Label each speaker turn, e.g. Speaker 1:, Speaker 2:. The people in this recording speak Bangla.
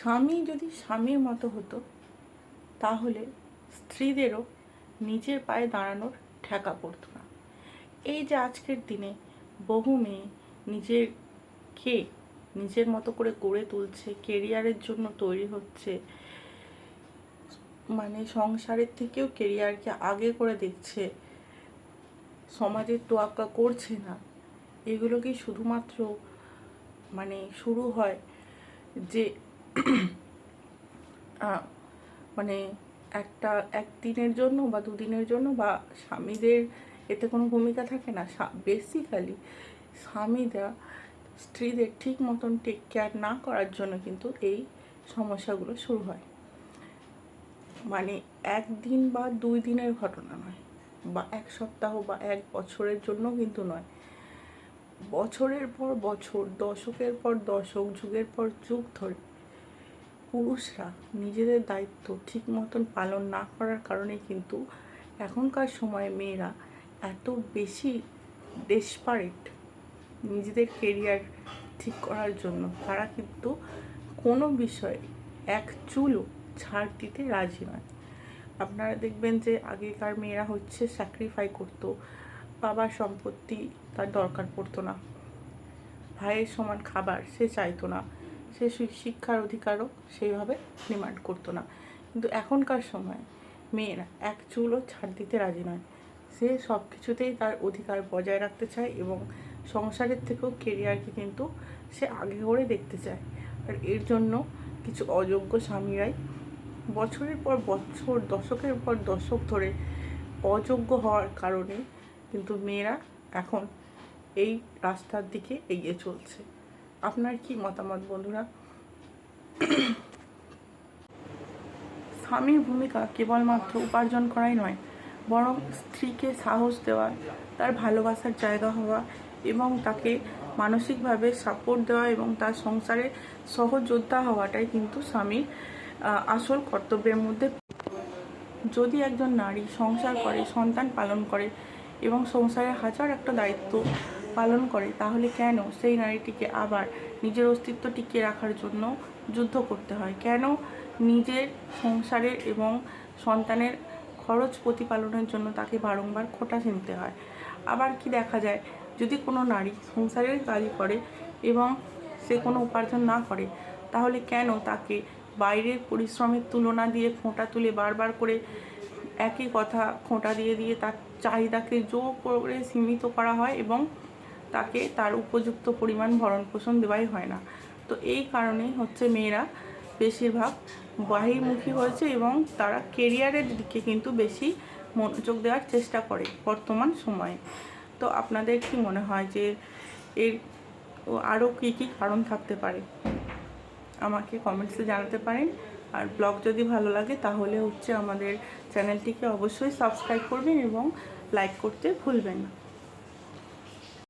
Speaker 1: স্বামী যদি স্বামীর মতো হতো, তাহলে স্ত্রীদেরও নিজের পায়ে দাঁড়ানোর ঠেকা পড়তো না। এই যে আজকের দিনে বহু মেয়ে নিজেরকে নিজের মতো করে গড়ে তুলছে, কেরিয়ারের জন্য তৈরি হচ্ছে মানে সংসারের থেকেও কেরিয়ারকে আগে করে দেখছে, সমাজের তোয়াক্কা করছে না, এগুলো কি শুধুমাত্র মানে শুরু হয় যে মানে একটা, একদিনের জন্য বা দুদিনের জন্য বা স্বামীদের এতে কোনো ভূমিকা থাকে না। বেসিক্যালি স্বামীরা স্ত্রীদের ঠিক মতন টেক কেয়ার না করার জন্য কিন্তু এই সমস্যাগুলো শুরু হয়। মানে একদিন বা দুই দিনের ঘটনা নয় বা এক সপ্তাহ বা এক বছরের জন্য কিন্তু নয়। বছরের পর বছর, দশকের পর দশক, যুগের পর যুগ ধরে পুরুষরা নিজেদের দায়িত্ব ঠিক মতন পালন না করার কারণে কিন্তু এখনকার সময়ে মেয়েরা এত বেশি ডেসপারেট নিজেদের কেরিয়ার ঠিক করার জন্য। তারা কিন্তু কোনো বিষয়ে এক চুলও ছাড় দিতে রাজি নয়। আপনারা দেখবেন যে আগেকার মেয়েরা হচ্ছে স্যাক্রিফাই করতো, বাবার সম্পত্তি তার দরকার পড়তো না। ভাইয়ের সমান খাবার সে চাইতো না। সে শিক্ষার অধিকারও সেইভাবে ডিমান্ড করতো না। কিন্তু এখনকার সময় মেয়েরা এক চুলও ছাড় দিতে রাজি নয়। সে সব কিছুতেই তার অধিকার বজায় রাখতে চায় এবং সংসারের থেকেও কেরিয়ারকে কিন্তু সে আগে করে দেখতে চায়। আর এর জন্য কিছু অযোগ্য স্বামীরাই বছরের পর বছর, দশকের পর দশক ধরে অযোগ্য হওয়ার কারণে কিন্তু মেয়েরা এখন এই রাস্তার দিকে এগিয়ে চলছে। আপনার কি মতামত বন্ধুরা? স্বামীর ভূমিকা কেবলমাত্র উপার্জন করাই নয়, বরং স্ত্রীকে সাহস দেওয়া, তার ভালোবাসার জায়গা হওয়া এবং তাকে মানসিকভাবে সাপোর্ট দেওয়া এবং তার সংসারে সহযোদ্ধা হওয়াটাই কিন্তু স্বামীর আসল কর্তব্যের মধ্যে। যদি একজন নারী সংসার করে, সন্তান পালন করে এবং সংসারে হাজার একটা দায়িত্ব পালন করে, তাহলে কেন সেই নারীটিকে আবার নিজের অস্তিত্ব টিকিয়ে রাখার জন্য যুদ্ধ করতে হয়? কেন নিজের সংসারের এবং সন্তানের খরচ প্রতিপালনের জন্য তাকে বারংবার খোটা চিনতে হয়? আবার কি দেখা যায়, যদি কোনো নারী সংসারের কাজই করে এবং সে কোনো উপার্জন না করে, তাহলে কেন তাকে বাইরের পরিশ্রমের তুলনা দিয়ে খোঁটা তুলে বারবার করে একই কথা খোঁটা দিয়ে দিয়ে তার চাহিদাকে জোর করে সীমিত করা হয় এবং তাকে তার উপযুক্ত পরিমাণ ভরণ পোষণ দেওয়াই হয় না। তো এই কারণেই হচ্ছে মেয়েরা বেশিরভাগ বাহির্মুখী হয়েছে এবং তারা কেরিয়ারের দিকে কিন্তু বেশি মনোযোগ দেওয়ার চেষ্টা করে বর্তমান সময়ে। তো আপনাদের কি মনে হয় যে এর আরও কী কী কারণ থাকতে পারে? আমাকে কমেন্টসে জানাতে পারেন। আর ব্লগ যদি ভালো লাগে তাহলে হচ্ছে আমাদের চ্যানেলটিকে অবশ্যই সাবস্ক্রাইব করবেন এবং লাইক করতে ভুলবেন না।